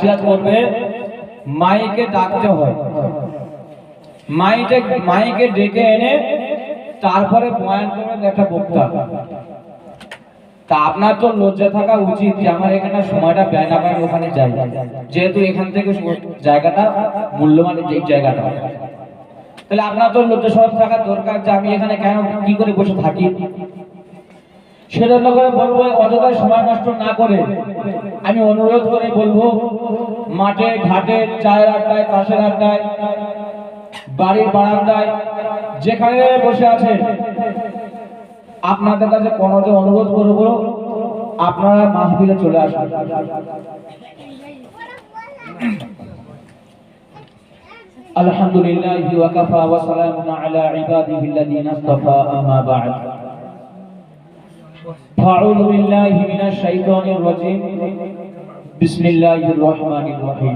নসিহত করবে, মাইকে ডাকতে হয়। মাইকে মাইকে ডেকে এনে তারপরে বয়ান করবেন একটা বক্তা। তা আপনার তো লজ্জা থাকা উচিত যে আমার এখানে সময়টা ব্যয় না করে ওখানে যাই। যেহেতু এখান থেকে জায়গাটা, মূল্যবান এই জায়গাটা। তাহলে আপনার তো লজ্জা সরম থাকা দরকার যে আমি এখানে কেন কি করে বসে থাকি? সেজন্য করে বলব, অযথা সময় নষ্ট না করে আমি অনুরোধ করে বলব, মাঠে, ঘাটে, চায়ের আড্ডায় কাশের আড্ডায়, বাড়ির বারান্দায়, যেখানে বসে আছেন, আপনাদের কাছে যে অনুরোধ করব, আপনারা মাহফিলে চলে আসবেন আলহামদুলিল্লাহ ওয়া কাফা ওয়া সালামুন আলা ইবাদিহি ইসতাফা আম্মা বা'দ। فأعوذ بالله من الشيطان الرجيم بسم الله الرحمن الرحيم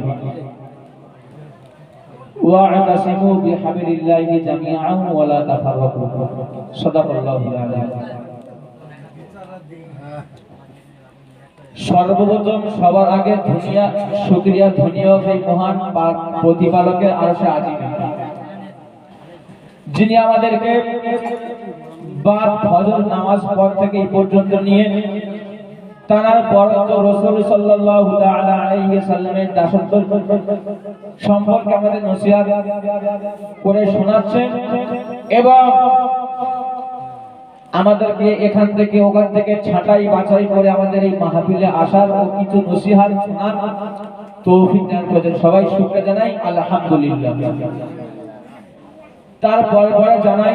واعتصموا بحبل الله جميعا ولا تفرقوا صدق الله العظيم সর্বপ্রথম সবার আগে ধুনিয়া শুক্রিয়া ধুনিয়া সেই মহান পা- প্রতিপালকের আরশে আজিমে যিনি আমাদেরকে বাদ ফজর নামাজ পর থেকে এই পর্যন্ত নিয়ে তার বরকত রাসূল সাল্লাল্লাহু তাআলা আলাইহি সাল্লামের দাসত্ব সম্পর্কে আমাদের নসিহত করে শোনাচ্ছেন এবং আমাদেরকে এখান থেকে, ওখান থেকে ছাঁটাই বাছাই করে আমাদের এই মাহফিলে আসার ও কিছু নসিহাত শোনার তৌফিক দান করেছেন। সবাই শুকরিয়া জানাই। আলহামদুলিল্লাহ। তারপরে পরে জানাই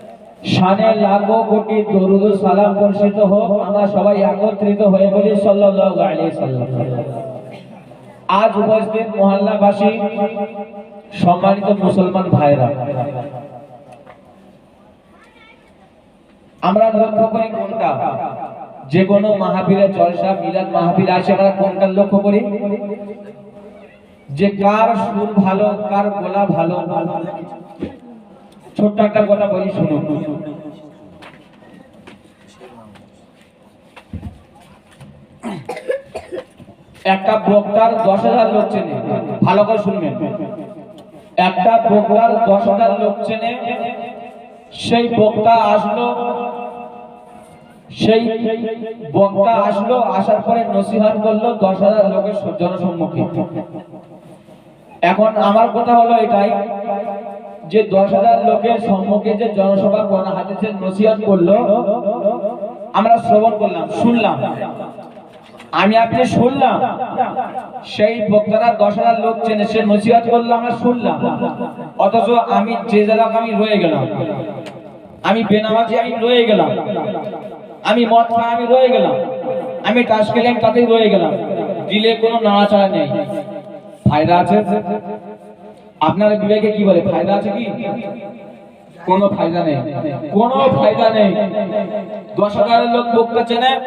শানে লাখো কোটি দরুদ সালাম বর্ষিত হোক, আমরা সবাই একত্রিত হয়ে বলি সাল্লাল্লাহু আলাইহি সাল্লাম। আজ উপস্থিত মহল্লাবাসী, সম্মানিত মুসলমান ভাইরা, আমরা লক্ষ্য করি কোনটা? যে কোনো মাহফিলে, জলসা, মিলাদ মাহফিল আসে আমরা কোনটা লক্ষ্য করি? যে কার সুর ভালো, কার গলা ভালো ছোট্ট একটা কথা বলি শুনুন একটা বক্তার দশ হাজার লোক চেনে, ভালো করে শুনবেন। একটা বক্তার দশ হাজার লোক চেনে, সেই বক্তা আসলো, সেই বক্তা আসলো, আসার পরে নসিহত করল দশ হাজার লোকের জনসম্মুখে। এখন আমার কথা হলো এটাই যে দশ হাজার লোকের সম্মুখে যে জনসভা করা হাদিসের নসিহত করল আমরা শ্রবণ করলাম, শুনলাম। আমি আপনি শুনলাম। সেই বক্তারা দশ হাজার লোক চেনে, সে নসিহত করল, আমরা শুনলাম। অথচ আমি যে জায়গায় আমি রয়ে গেলাম, আমি বেনামাজি আমি রয়ে গেলাম, আমি মদ খাই আমি রয়ে গেলাম, আমি টাস আমি তাতেই রয়ে গেলাম। দিলে কোনো নাড়াচাড়া নেই। ফায়দা আছে আপনার বিবেকে কি বলে? ফায়দা আছে কি? কোনো ফায়দা নেই। কোনো ফায়দা নেই। দশ হাজারের লোক বক্তা চেনে,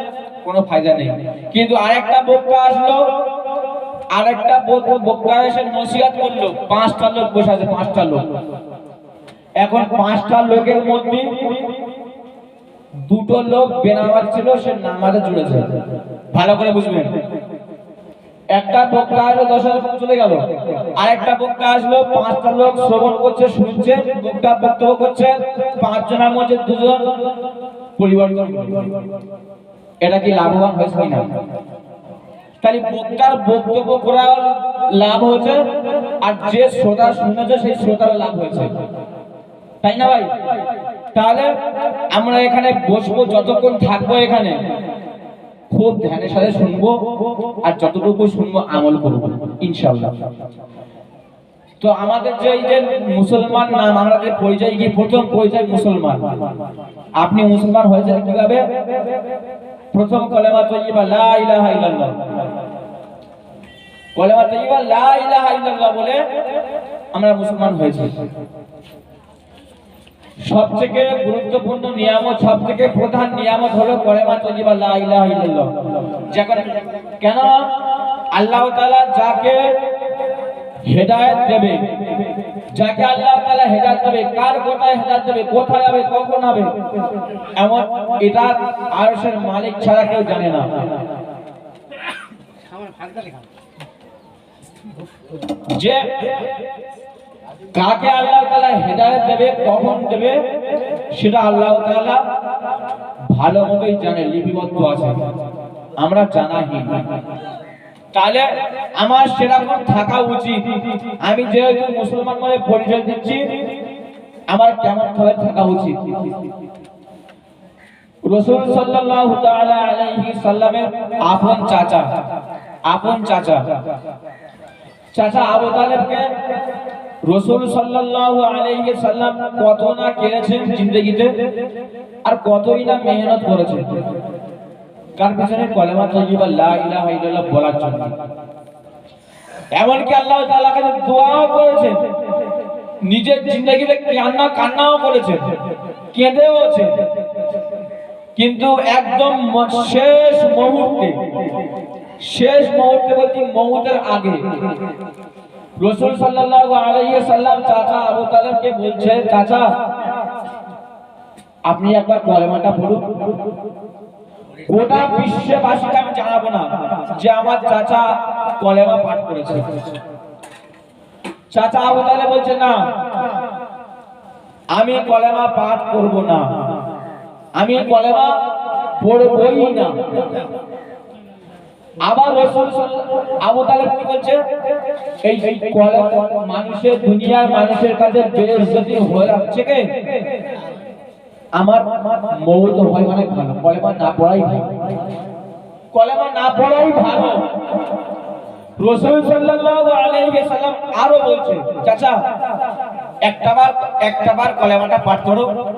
কোনো ফায়দা নেই। কিন্তু আরেকটা বক্তা আসলো, আরেকটা বক- এসে নসিহত করল। পাঁচটা লোক বসে আছে, পাঁচটা লোক। এখন পাঁচটা লোকের মধ্যে দুটো লোক বেনামাজ ছিল, সে নামাজে জুড়েছে। ভালো করে বুঝবেন। একটা বক্তা আসলো, দশ হাজার চলে গেল। আরেকটা বক্তা আসলো, পাঁচটা লোক শ্রবণ করছে, শুনছে, বক্তা বক্তব্য করছে, পাঁচজনের মধ্যে দুজন পরিবর্তন এটা কি লাভবান হয়েছে কিনা? তাহলে বক্তার বক্তব্য করা লাভ হয়েছে, আর যে শ্রোতা শুনেছে, সেই শ্রোতার লাভ হয়েছে। তাই না ভাই? তাহলে আমরা এখানে বসবো, যতক্ষণ থাকব এখানে। খুব ধ্যানের সাথে শুনব আর যতটুকু শুনব আমল করব ইনশাল্লাহ তো আমাদের যে এই যে মুসলমান নাম আমরা যে পরিচয় কি প্রথম পরিচয় মুসলমান। আপনি মুসলমান হয়েছেন কীভাবে? প্রথম কলেমা তৈবা লা ইলাহা ইল্লাল্লাহ। কলেমা তৈবা লা ইলাহা ইল্লাল্লাহ বলে আমরা মুসলমান হয়েছি। সবথেকে গুরুত্বপূর্ণ নিয়ামত, সবথেকে প্রধান নিয়ামত হলো কলেমা তৈবা লা ইলাহা কেন আল্লাহ তাআলা যাকে হেদায়েত দেবে, যাকে আল্লাহ তাআলা হেদায়েত দেবে, কার কোথায় হেদায়েত দেবে, কোথায় হবে কখন হবে এমন এটা আরশের মালিক ছাড়া কেউ জানে না। যে কাকে আল্লাহ তালা হেদায়েত দেবে কখন দেবে, সেটা আল্লাহ তাআলা ভালো মতোই জানে, লিপিবদ্ধ আছে। আমরা জানাহীন। তাহলে আমার সেরকম থাকা উচিত। আমি যেহেতু মুসলমান বলে পরিচয় দিচ্ছি, আমার কেমন ভাবে থাকা উচিত? রসুল তাআলা আলাইহি সাল্লামের আপন চাচা আপন চাচা। চাচা আবু তালেবকে রসুল সাল্লাল্লাহু আলাইহি সাল্লাম কত না কেড়েছেন জিন্দেগিতে, আর কতই না মেহনত করেছেন। কার পিছনে কলেমা তৈবা লা ইলাহা বলার জন্য। এমনকি আল্লাহ দোয়াও করেছেন, নিজের জিন্দগিতে কান্না, কান্নাও করেছেন কেঁদেওছে কিন্তু একদম শেষ মুহূর্তে শেষ মুহূর্তে বলতে মুহূর্তের আগে রসুল সাল্লাম চাচা আবু তালেবকে বলছে, চাচা, আপনি একবার কলেমাটা পড়ুন। গোটা বিশ্ববাসীকে আমি জানাব না যে আমার চাচা কলেমা পাঠ করেছে। চাচা আবু তালেব বলছে, না, আমি কলেমা পাঠ করব না। আমি কলেমা পড়বই না। আবার রসুল আবু তালেব কি বলছে? এই মানুষের দুনিয়ার মানুষের কাছে বেইজ্জতি হয়ে যাচ্ছে কে? আমার মৌত হয় মানে ভালো, কলেমা না পড়াই ভালো। কলেমা না পড়াই ভালো। রসুল সাল্লাল্লাহু আলাইহি সাল্লাম আরও বলছে, চাচা, একটা বার একটা বার কলেমাটা পাঠ করো।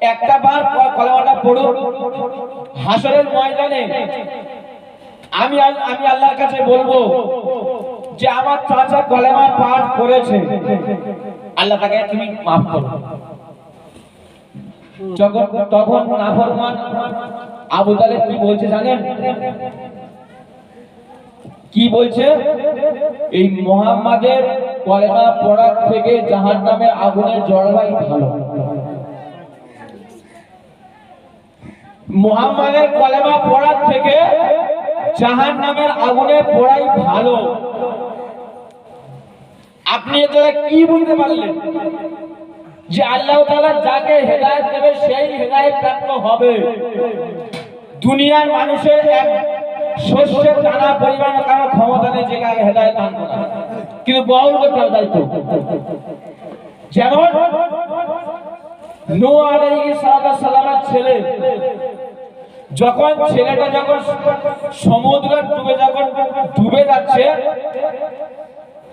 একটা বার ক- কলেমাটা পড়ো। হাসরের ময়দানে আমি আমি আল্লাহর কাছে বলব যে আমার চাচা কলেমা পাঠ করেছে। আল্লাহ তাকে তুমি মাফ করো। যখন, তখন নাফরমান আবু তালেব কি বলছে জানেন? কি বলছে? এই মোহাম্মদের কলেমা পড়ার থেকে জাহান্নামের আগুনে জড়াই ভালো। মোহাম্মদের কলেমা পড়ার থেকে জাহান্নামের আগুনে পড়াই ভালো। আপনি এতে কি বুঝতে পারলেন? যে আল্লাহ তাআলা যাকে হেদায়েত দেবে, সেই হেদায়েত প্রাপ্ত হবে। দুনিয়ার মানুষের এক শস্যের দানা পরিমাণ কারও ক্ষমতা নেই যে কাকে হেদায়েত দান করা। কিন্তু বহু করতে হবে দায়িত্ব। যেমন নূহ আলাইহিস সালামের ছেলে যখন ছেলেটা যখন সমুদ্রে ডুবে যখন ডুবে যাচ্ছে,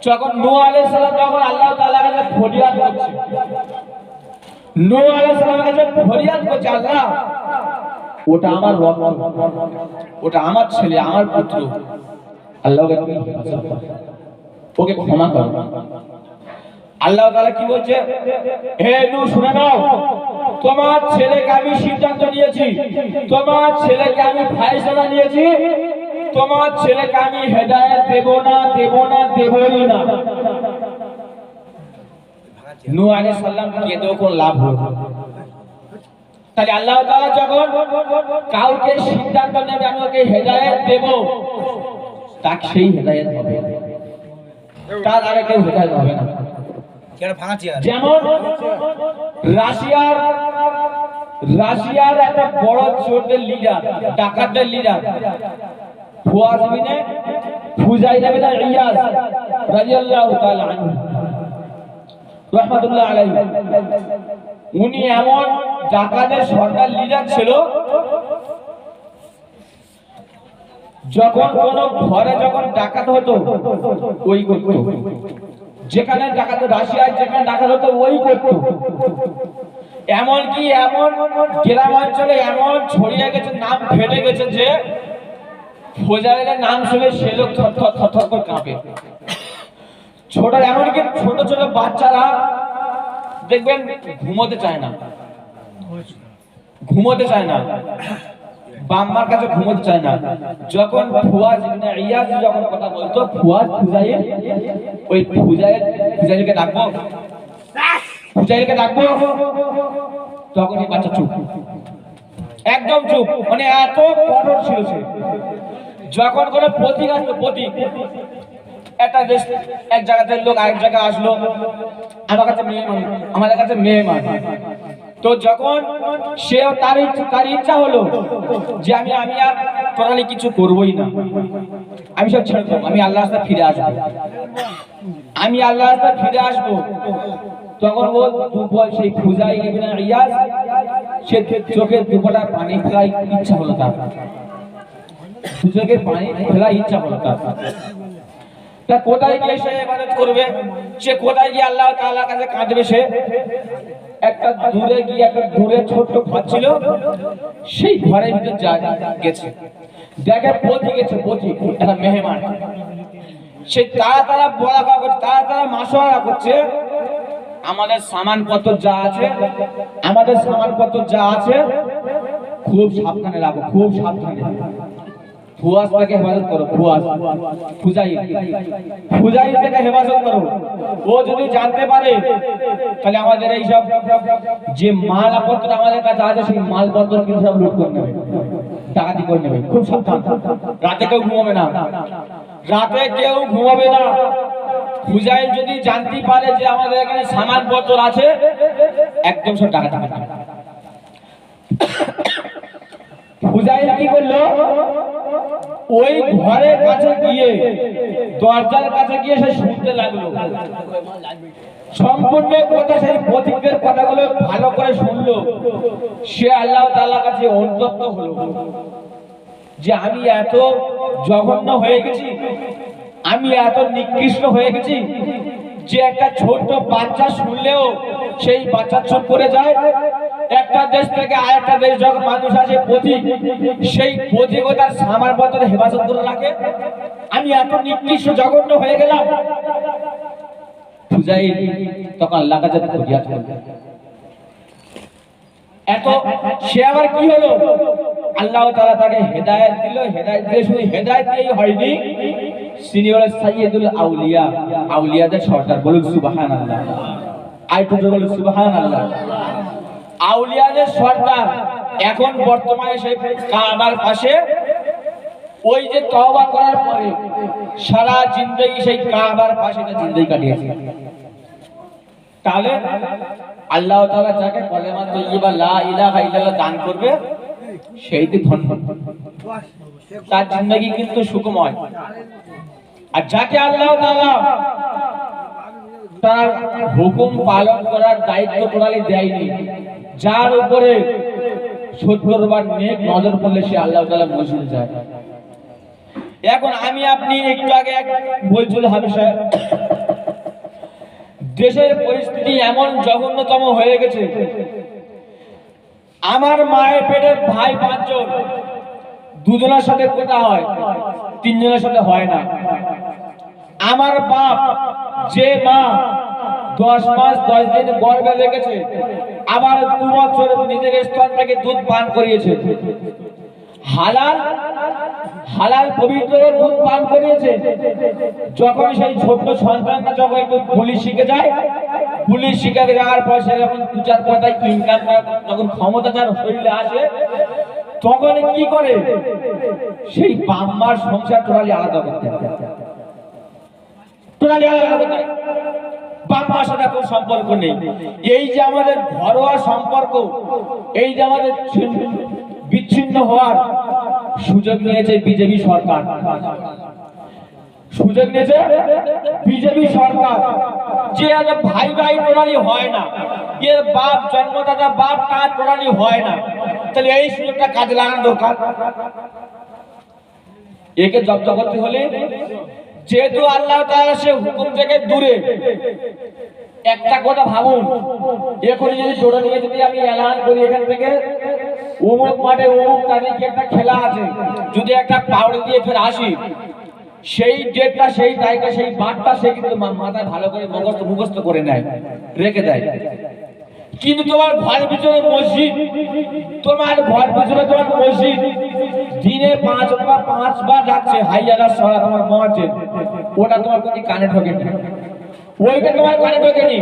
যখন নূহ আলাইহিস সালাম যখন আল্লাহ তাআলার কাছে ফরিয়াদ করছে, নূহ আলাইহিস সালামের কাছে ফরিয়াদ করছে, আল্লাহ, ওটা আমার রক্ত, ওটা আমার ছেলে, আমার পুত্র করো। ওকে ক্ষমা করো আল্লাহ তাআলা কি বলছে হে নূহ, শুনে নাও তোমার ছেলেকে আমি সিদ্ধান্ত নিয়েছি। তোমার ছেলেকে আমি ফায়সালা নিয়েছি। তোমার ছেলেকে আমি হেদায়েত দেব না দেব না, দেবই না। কোনো লাভ আল্লাহ সিদ্ধান্ত নেবে সেই তার আগে কেউ হেদায়েত হবে না। যেমন রাশিয়ার রাশিয়ার একটা বড় চোরদের লিডার ডাকাতদের লিডার উনি এমন ডাকাতের সরকার লিডার ছিল, যখন কোন ঘরে যখন ডাকাত হতো, ওই করতো। যেখানে ডাকাত রাশিয়ায় যেখানে ডাকাত হতো, ওই করতো। এমন কি এমন গ্রাম অঞ্চলে এমন ছড়িয়ে গেছে, নাম ফেটে গেছে যে ফোজাইলের নাম শুনে সে লোক থর থর থর করে কাঁপে। ছোট, এমনকি ছোট ছোট বাচ্চারা দেখবেন ঘুমোতে চায় না। ঘুমোতে চায় না। বাম্মার কাছে ঘুমোতে চায় না। যখন ফুয়াজ ইয়াজ যখন কথা বলতো, ফুয়াজ ওই পূজায় ফুজাইলকে ডাকবো। ফুজাইলকে ডাকবো। তখন এই বাচ্চা চুপ। একদম চুপ। মানে এত কঠোর ছিল সে। যখন কোনো প্রতীক আসলো, প্রতীক। একটা দেশ, এক জায়গাতে লোক আরেক জায়গায় আসলো। আমার কাছে মেয়ে মানে আমাদের কাছে মেয়ে মানে। তো যখন সে তার তার ইচ্ছা হলো যে আমি আমি আর টোটালি কিছু করবই না, আমি সব ছেড়ে দেবো, আমি আল্লাহ রাস্তায় ফিরে আসব। আমি আল্লাহ রাস্তায় ফিরে আসব। তখন ও দুপুর সেই পূজায় ইবনে রিয়াজ সে চোখের দুপটা পানি ফেলাই ইচ্ছা হলো তার। চোখের পানি ফেলাই ইচ্ছা হলো তার। তা কোথায় গিয়ে সে ইবাদত করবে? সে কোথায় গিয়ে আল্লাহ তাআলার কাছে কাঁদবে সে? একটা দূরে গিয়ে একটা দূরে ছোট্ট ঘর ছিল, সেই ঘরের ভিতর যা গেছে। দেখে পথি গেছে পথি একটা মেহমান। সে তারা তারা বলা কওয়া করছে তারা তারা মাসোয়ারা করছে, আমাদের সামানপত্র যা আছে, আমাদের সামানপত্র যা আছে, খুব সাবধানে রাখো, খুব সাবধানে। ফুয়াস থেকে হেফাজত করো ফুয়াস ফুজাই ফুজাই থেকে হেফাজত করো। ও যদি জানতে পারে, তাহলে আমাদের এই সব যে মালপত্র আমাদের কাছে আছে, সেই মালপত্র কিন্তু সব লুট করে নেবে। ডাকাতি করে নেবে। খুব সাবধান। রাতে কেউ ঘুমাবে না। রাতে কেউ ঘুমাবে না। ফুজাইল যদি জানতে পারে যে আমাদের এখানে সামানপত্র আছে, একদম সব টাকা নেবে। ফুজাইল কি করল? ওই ঘরের কাছে গিয়ে, দরজার কাছে গিয়ে সে শুনতে লাগল। সম্পূর্ণ কথা সেই প্রতীকের কথাগুলো ভালো করে শুনলো। সে আল্লাহ তাআলার কাছে অনুতপ্ত হলো। যে আমি এত জঘন্য হয়ে গেছি, আমি এত নিকৃষ্ট হয়ে গেছি যে একটা ছোট্ট বাচ্চা শুনলেও সেই বাচ্চা চুপ করে যায়। একটা দেশ থেকে আরেকটা দেশ যখন মানুষ আসে পথিক সেই পথিক ও তার সামার পত্র হেফাজত করে রাখে। আমি এত নিকৃষ্ট জঘন্য হয়ে গেলাম। আল্লাহ সে আবার কি হলো? আল্লাহ তাআলা তাকে হেদায়েত দিয়ে শুধু হেদায়েত দিয়েই হয়নি আউলিয়া। বলুন সুবহানাল্লাহ। আইটু বলুন আউলিয়াদের সর্দার এখন বর্তমানে সেই কাবার পাশে। ওই যে তওবা করার পরে সারা জিন্দেগি সেই কাবার পাশে জিন্দেগি কাটিয়েছে। তাহলে আল্লাহ যাকে কলেমা তৈয়বা লা দান করবে সেই তো ধন্য। তার জিন্দগি কিন্তু সুখময়। আর যাকে আল্লাহ তার হুকুম পালন করার দায়িত্ব প্রণালী দেয়নি যার উপরে সত্তর বার নেক নজর পড়লে সে আল্লাহ তাআলা মসজিদ যায়। এখন আমি আপনি একটু আগে বলছিল সাহেব, দেশের পরিস্থিতি এমন জঘন্যতম হয়ে গেছে। আমার মায়ের পেটের ভাই পাঁচজন, দুজনের সাথে কথা হয়, তিনজনের সাথে হয় না। আমার বাপ, যে মা দশ মাস, দশ দিন গর্ভে রেখেছে। আবার দু বছর স্তন থেকে দুধ পান করিয়েছে। হালাল হালাল পবিত্র দুধ পান করিয়েছে। যখন সেই ছোট্ট সন্তানটা যখন একটু পুলিশ শিখে যায়, পুলিশ শিখে যাওয়ার পর সে যখন দু চার পয়সা ইনকাম যখন ক্ষমতা তার শরীরে আসে, তখন কি করে? সেই বাম্মার সংসার টোটালি আলাদা করতে। টোটালি আলাদা করতে বাম্মার সাথে কোনো সম্পর্ক নেই। এই যে আমাদের ঘরোয়া সম্পর্ক, এই যে আমাদের বিচ্ছিন্ন হওয়ার সুযোগ নিয়েছে বিজেপি সরকার। সুযোগ নিয়েছে বিজেপি সরকার। যে আজ ভাই ভাই টোটালি হয় না এর বাপ জন্মদাতা, বাপ তার টোটালি হয় না, তাহলে এই সুযোগটা কাজে লাগানো দরকার। একে জব্দ করতে হলে যেহেতু আল্লাহ তাআলা সে হুকুম থেকে দূরে, একটা কথা ভাবুন এখন যদি জোড়া নিয়ে যদি আমি এলান করি এখান থেকে, উমুক মাঠে উমুক তারিখে একটা খেলা আছে, যদি একটা পাউড়ি দিয়ে ফের আসি, সেই ডেটটা, সেই তারিখটা, সেই বারটা সে কিন্তু মাথায় ভালো করে মুখস্থ মুখস্থ করে নেয়, রেখে দেয়। কিন্তু তোমার ঘর পিছনে মসজিদ। তোমার ঘর পিছনে তোমার মসজিদ। দিনে পাঁচ বা পাঁচবার ডাকছে হাইয়ারা সরা তোমার মহাজেদ ওটা তোমার কোনো কানে ঢোকেনি। ওইটা তোমার কানে ঢোকেনি।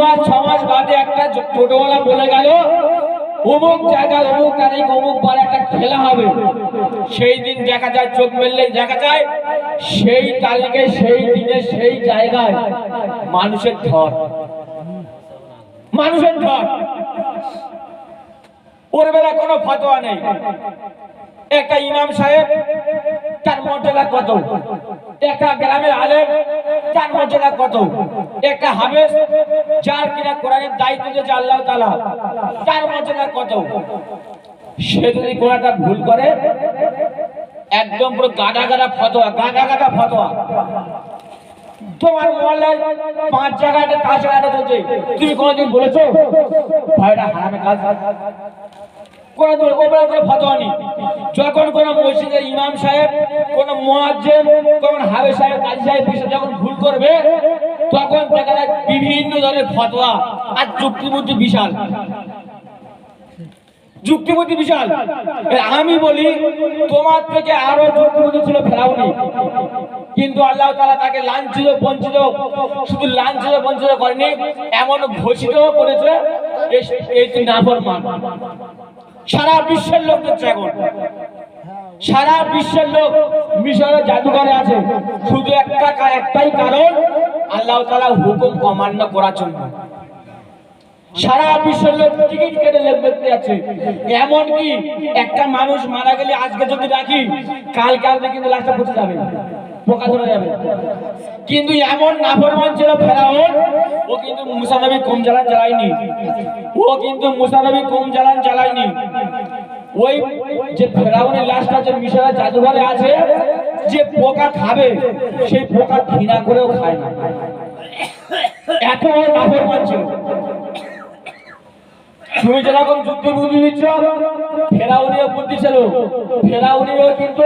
মাস ছ মাস বাদে একটা ছোটবেলা বলে গেল, অমুক জায়গায় অমুক তারিখ, অমুক বার একটা খেলা হবে। সেই দিন দেখা যায়, চোখ মেললেই দেখা যায়, সেই তারিখে, সেই দিনে, সেই জায়গায় মানুষের ধর মানুষের ধর ওর বেলা কোনো ফতোয়া নেই। একটা ইমাম সাহেব, তার মর্যাদা কত? একটা গ্রামের আলেম, তার মর্যাদা কত? একটা হাবেস যার কিনা কোরআনের দায়িত্ব দিয়েছে আল্লাহ তালা তার মর্যাদা কত? সে যদি কোনটা ভুল করে, একদম পুরো গাদা গাদা ফতোয়া, গাদা গাদা ফতোয়া। পাঁচ পাঁচ চলছে তুমি কোনো নেই। যখন কোন ইমাম সাহেব, কোন কোন হাবে সাহেব সাহেব যখন ভুল করবে, তখন দেখা যায় বিভিন্ন ধরনের ফতোয়া আর যুক্তিবুদ্ধি বিশাল। যুক্তিবুদ্ধি বিশাল। আমি বলি, তোমার থেকে আরও যুক্তিবুদ্ধি ছিল ফেরাউনি। কিন্তু আল্লাহ তাআলা তাকে লাঞ্ছিত, বঞ্চিত, শুধু লাঞ্ছিত, বঞ্চিত করেনি, এমন ঘোষিত করেছে সারা বিশ্বের লোক দেখছে এখন। সারা বিশ্বের লোক মিশরের জাদুঘরে আছে। শুধু একটা একটাই কারণ, আল্লাহ তালা হুকুম অমান্য করার জন্য। সারা বিশ্বের লোক টিকিট কেটে লোক দেখতে যাচ্ছে। এমন কি একটা মানুষ মারা গেলে আজকে যদি রাখি কাল কালকে কিন্তু লাশটা পচে যাবে, পোকা ধরে যাবে। কিন্তু এমন ছিল ও কিন্তু কম জ্বালান ও কিন্তু কম জ্বালান ওই যে লাশটা জাদুঘরে আছে, যে পোকা খাবে, সেই পোকা ঘৃণা করেও খায় না। এত নাফরমান ছিল। তুমি যেরকম যুদ্ধ বুদ্ধি দিচ্ছ। ফেরাউনিও বুদ্ধি ছিল। ফেরাউনিও কিন্তু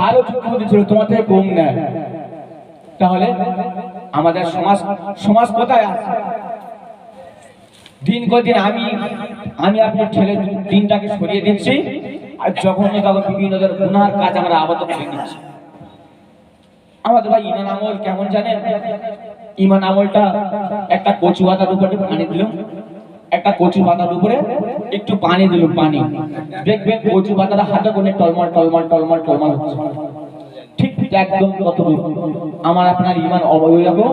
ভালো যুদ্ধ বুদ্ধি ছিল। তোমার থেকে কম নেয়। তাহলে আমাদের সমাজ সমাজ কোথায় আছে? দিন কদিন আমি আমি আপনার ছেলে দিনটাকে সরিয়ে দিচ্ছি। আর যখন তখন বিভিন্ন গুনার কাজ আমরা আবদ্ধ করে দিচ্ছি আমাদের ভাই ইমান আমল কেমন জানেন? ইমান আমলটা একটা কচু পাতার উপরে পানি দিলাম একটা কচু পাতার উপরে একটু পানি দিল, পানি। দেখবেন কচু পাতাটা হাতে করে টলমল টলমল টলমল টলমল হচ্ছে। ঠিক একদম কতটুকু আমার আপনার ইমান ওই রকম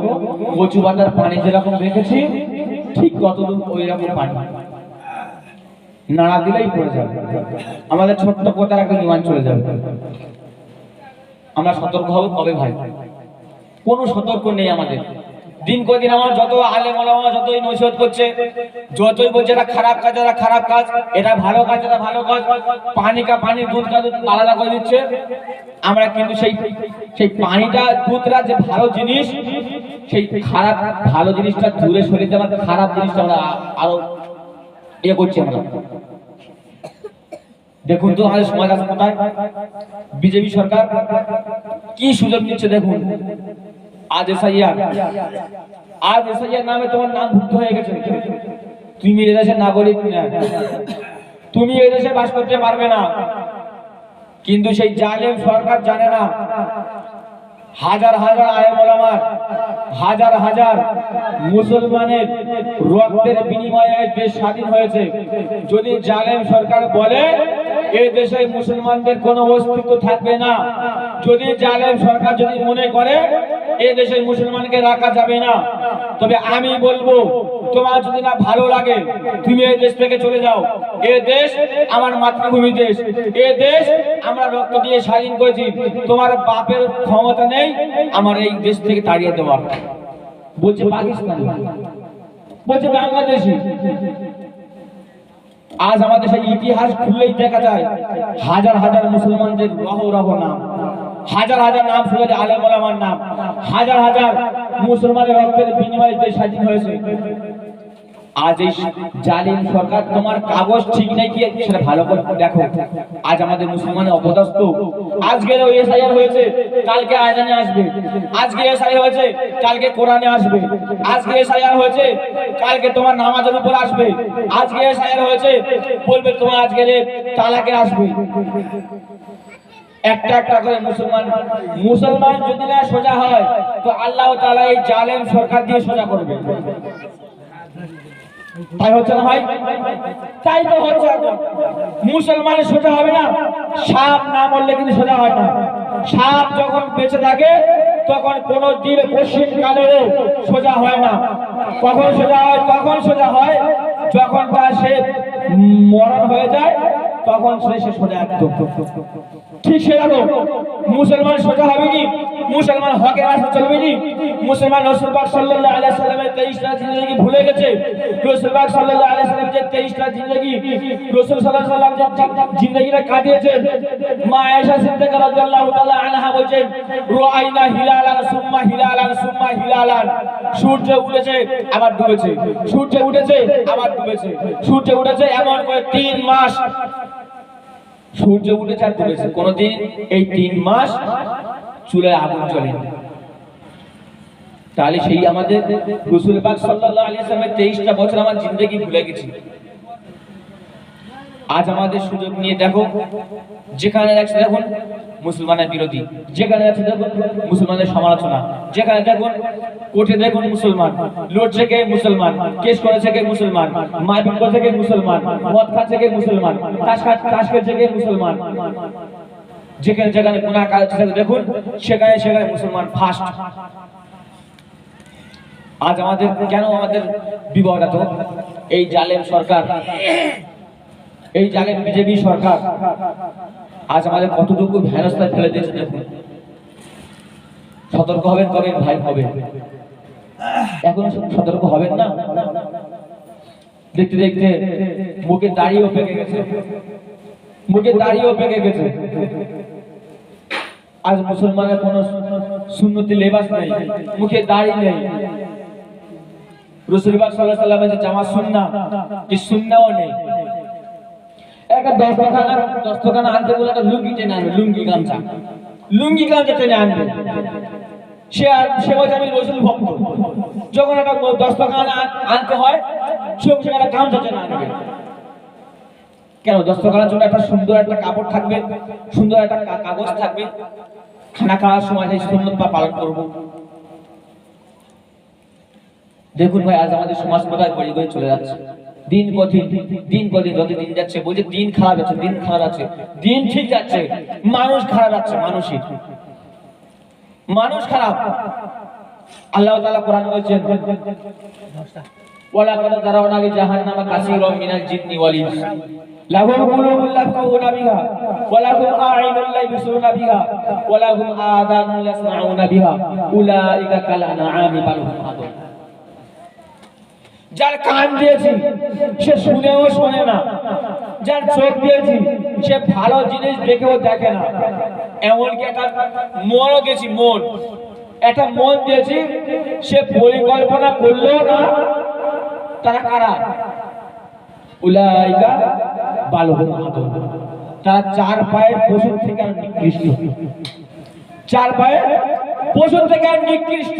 কচু পাতার পানি যেরকম রেখেছি, ঠিক কতটুকু ওই রকম পানি। নাড়া দিলেই পড়ে যাবে। আমাদের ছোট্ট কোথার একটা ইমান চলে যাবে। আমরা সতর্ক হব কবে ভাই। কোনো সতর্ক নেই আমাদের। দিন কদিন আমার যত আলে মলামা যতই নসিহত করছে, যতই বলছে এটা খারাপ কাজ, এটা খারাপ কাজ, এটা ভালো কাজ, এটা ভালো কাজ, পানি কা পানি, দুধ কা দুধ আলাদা করে দিচ্ছে। আমরা কিন্তু সেই সেই পানিটা, দুধটা যে ভালো জিনিস, সেই খারাপ, ভালো জিনিসটা দূরে সরিয়ে দেওয়ার খারাপ জিনিসটা আমরা আরও ইয়ে করছি আমরা। দেখুন তো আমাদের সমাজ আছে কোথায়? বিজেপি সরকার কি সুযোগ দিচ্ছে দেখুন? আজ এসআইআর আজ এসআইআর নামে তোমার নাম হয়ে গেছে। তুমি এদেশের নাগরিক তুমি এদেশে বাস করতে পারবে না। কিন্তু সেই জালেম সরকার জানে না। হাজার হাজার ওলামার, হাজার হাজার মুসলমানের রক্তের বিনিময়ে দেশ স্বাধীন হয়েছে। যদি জালেম সরকার বলে এই দেশে মুসলমানদের কোনো অস্তিত্ব থাকবে না। যদি জালেম সরকার যদি মনে করে এই দেশে মুসলমানকে রাখা যাবে না। তবে আমি বলব, তোমার যদি না ভালো লাগে, তুমি এই দেশ থেকে চলে যাও। এ দেশ আমার মাতৃভূমি দেশ। এ দেশ আমরা রক্ত দিয়ে স্বাধীন করেছি। তোমার বাপের ক্ষমতা নেই আমার এই দেশ থেকে তাড়িয়ে দেওয়ার। বলছে পাকিস্তান। বলছে বাংলাদেশি আজ আমাদের সেই ইতিহাস খুললেই দেখা যায়, হাজার হাজার মুসলমানদের রহ রহ নাম। হাজার হাজার নাম শুনে যায় আলেম ওলামার নাম। হাজার হাজার মুসলমানের রক্তের বিনিময়ে দেশ স্বাধীন হয়েছে। আজ এই জালিম সরকার তোমার কাগজ ঠিক নেই কি? সেটা ভালো করে দেখো। আজ আমাদের মুসলমানের অপদস্থ। আজকে এসআইআর হয়েছে, কালকে আয়দানে আসবে। আজকে এসআইআর হয়েছে, কালকে কোরআনে আসবে। আজকে এসআইআর হয়েছে, কালকে তোমার নামাজের উপর আসবে। আজকে এসআইআর হয়েছে, বলবে তোমার আজকে যে তালাকে আসবে। একটা একটা করে মুসলমান মুসলমান যদি না সোজা হয়, তো আল্লাহ তাআলা এই জালেম সরকার দিয়ে সোজা করবে। তাই হচ্ছে না ভাই? তাই তো হচ্ছে মুসলমানের সোজা হবে না। সাপ না মরলে কিন্তু সোজা হয় না। সাপ যখন বেঁচে থাকে, তখন কোন দিন পশ্চিম কালেও সোজা হয় না। কখন সোজা হয়? তখন সোজা হয়। যখন তার সে মরণ হয়ে যায়, তখন সে সোজা একদম। ঠিক সেরকম মুসলমান সোজা হবে কি? মুসলমান হকের রাস্তা চলবে কি? মুসলমান রসুল পাক সাল্লাল্লাহু আলাইহি সাল্লামের 23টা জিন্দেগি ভুলে গেছে। রসুল পাক সাল্লাল্লাহু আলাইহি সাল্লাম যে 23টা জিন্দেগি, রসুল আলাইহি সাল্লাম যে জিন্দেগিটা কাটিয়েছেন, মা আয়েশা সিদ্দিকা রাদিয়াল্লাহু তাআলা আনহা বলেন রুআইনা হিলালান সুম্মা হিলালান সুম্মা হিলালান। সূর্য উঠেছে, আবার ডুবেছে। সূর্য উঠেছে, আবার ডুবেছে। সূর্য উঠেছে এমন করে তিন মাস সূর্য উঠেছে আর ডুবেছে কোনোদিন এই তিন মাস চুলে আগুন চলেনি তাহলে সেই আমাদের রসুল পাক সাল্লাল্লাহু আলাইহি সাল্লামের 23টা বছর আমার জিন্দেগি ভুলে গেছি। আজ আমাদের সুযোগ নিয়ে দেখো, যেখানে দেখছে দেখুন মুসলমানের বিরোধী, যেখানে দেখছে দেখুন মুসলমানের সমালোচনা, যেখানে দেখুন কোর্টে দেখুন মুসলমান, লড়ছে কে মুসলমান, কেস করেছে কে মুসলমান, মারপিট করেছে কে মুসলমান, মদ খাচ্ছে কে মুসলমান, তাস তাস খেলছে কে মুসলমান। যেখানে যেখানে গুনাহ কাজ দেখুন সেখানে সেখানে মুসলমান ফার্স্ট আজ আমাদের, কেন আমাদের বিপদ এত? এই জালেম সরকার এই জালেম বিজেপি সরকার। আজ আমাদের কতটুকু ভ্যানস্তায় ফেলে দিয়েছে দেখুন। সতর্ক হবেন কবে? ভাই, হবে। এখন সতর্ক হবেন না? দেখতে দেখতে মুখে দাড়িও পেকে গেছে। মুখে দাড়িও পেকে গেছে। আজ মুসলমানের কোন সুন্নতি লেবাস নেই, মুখে দাড়ি নেই। রসুলবাগ সাল্লাহ সাল্লামের যে জামা সুন্না কি সুন্নাও নেই। একটা দস্তখানা দস্তখানা আনতে বলে একটা লুঙ্গি টেনে আনবে, লুঙ্গি গামছা। লুঙ্গি গামছা টেনে আনবে। সে সে আমি রসুল ভক্ত। যখন একটা আনতে হয় একটা গামছা টেনে আনবে। কেন? জন্য একটা সুন্দর একটা কাপড় থাকবে, সুন্দর একটা কাগজ থাকবে। খানা খাওয়ার সময় সেই পা পালন করব। দেখুন ভাই, আজ আমাদের সমাজ কোথায় গড়িয়ে চলে যাচ্ছে। দিন কঠিন দিন কঠিন যত দিন যাচ্ছে, বলছে দিন খারাপ যাচ্ছে দিন খারাপ আছে, দিন ঠিক যাচ্ছে, মানুষ খারাপ যাচ্ছে, মানুষই। মানুষ খারাপ। আল্লাহ তাআলা কোরআন বলছেন, ওয়ালা কাদ যারাওনা লি জাহান্নামা কাসীরাম মিনাল জিন্নি ওয়াল ইনস। লাহুম কুলুবুল লা বিহা, ওয়া লাহুম আ'ইনুন লা ইবসিরুনা বিহা, ওয়া লাহুম আযানুন লা ইয়াসমাউনা বিহা। উলাইকা কাল আনআমি বাল হুম আদল যার কান দিয়েছি, সে শুনেও শোনে না। যার চোখ দিয়েছি, সে ভালো জিনিস দেখেও দেখে না। এমনকি একটা মনও গেছি মন। একটা মন দিয়েছি, সে পরিকল্পনা করলেও না, তারা কারা? উলাইকা আদল তারা চার পায়ের পশুর থেকে আর নিকৃষ্ট। চার পায়ের পশুর থেকে আর নিকৃষ্ট।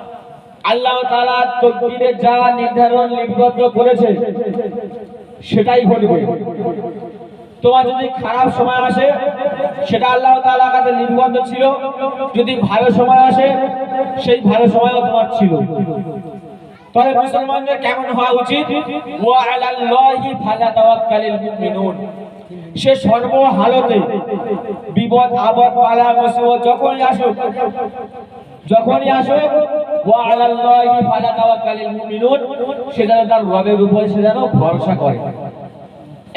আল্লাহ তাআলা তকদিরে যা নির্ধারণ লিপিবদ্ধ করেছে, সেটাই ঘটবে তোমার যদি খারাপ সময় আসে, সেটা আল্লাহ তালা কাছে লিপিবদ্ধ ছিল। যদি ভালো সময় আসে, সেই ভালো সময়ও তোমার ছিল। তবে মুসলমানদের কেমন হওয়া উচিত? সে সর্ব হালতে বিপদ, আপদ বালা মুসিবত যখনই আসুক যখনই আসুক সে যেন তার রবের উপরে সে যেন ভরসা করে।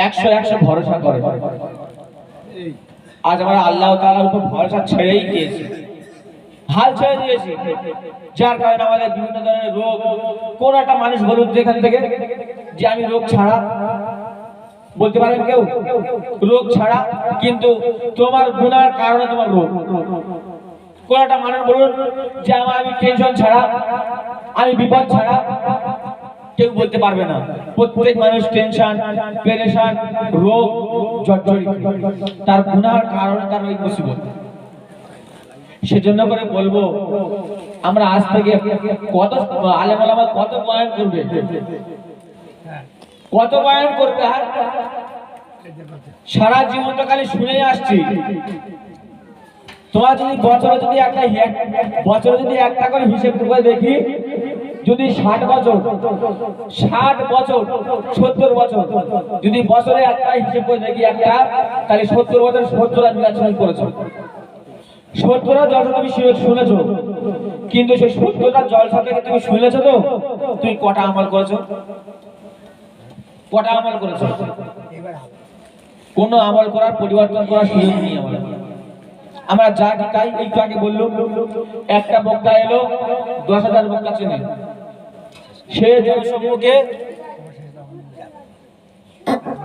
একশো একশো ভরসা করে। আজ আল্লাহ তাআলার উপর ভরসা ছেড়েই ছেড়ে বিভিন্ন ধরনের রোগ, কোন একটা মানুষ বলুন তো এখান থেকে যে আমি রোগ ছাড়া, বলতে পারেন কেউ? রোগ ছাড়া, কিন্তু তোমার গুনার কারণে তোমার রোগ। একটা মানুষ বলুন যে আমার আমি টেনশন ছাড়া, আমি বিপদ ছাড়া কেউ বলতে পারবে না। প্রত্যেক মানুষ টেনশন পেরেশান, রোগ, জর্জরিত। তার গুনার কারণে, তার ওই মুসিবত। সেজন্য করে বলব, আমরা আজ থেকে কত, আলেম আলামা কত বয়ান করবে? কত বয়ান করবে সারা জীবন তো খালি শুনেই আসছি। তোমার যদি বছরে যদি একটা বছরে যদি একটা করে হিসেব করে দেখি, যদি ষাট বছর ষাট বছর, সত্তর বছর, যদি বছরে একটা হিসেব করে দেখি একটা, তাহলে সত্তর বছর সত্তর আর নিরাচরণ করেছ। সত্তরটা জলসা তুমি শুনে- শুনেছো? কিন্তু সেই সত্তরটা জলসা থেকে তুমি শুনেছো তো? তুমি কটা আমল করেছ? কটা আমল করেছ? কোনো আমল করার পরিবর্তন করার সুযোগ নেই আমাদের আমরা যা তাই একটু আগে বলল একটা বক্তা এলো, দশ হাজার বক্তা চেনে। সে জনসম্মুখে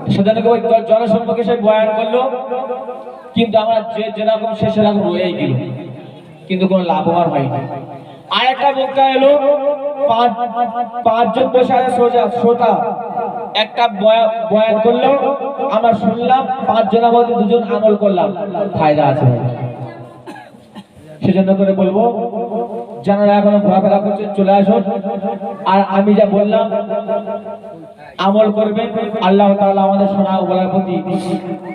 সেজন্য ওই জ- সে বয়ান করল, কিন্তু আমরা যে যেরকম, সে সেরকম রয়েই গেল। কিন্তু কোনো লাভবান হয়নি। আর একটা বক্তা এলো, পাঁচ পাঁচজন বসে আছে সোজা, শ্রোতা। একটা বয়া- বয়ান করল, আমরা শুনলাম পাঁচ জনের মধ্যে দুজন আমল করলাম। ফায়দা আছে। সেজন্য করে বলব, যারা এখনও ঘোরাফেরা করছে, চলে আসুন আর আমি যা বললাম, আমল করবেন, আল্লাহ তাআলা আমাদের শোনা বলার প্রতি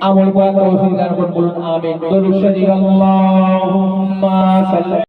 আমল করার তৌফিক দান করুন। আমিন। দরুদ শরীফ আল্লাহুম্মা সাল্লি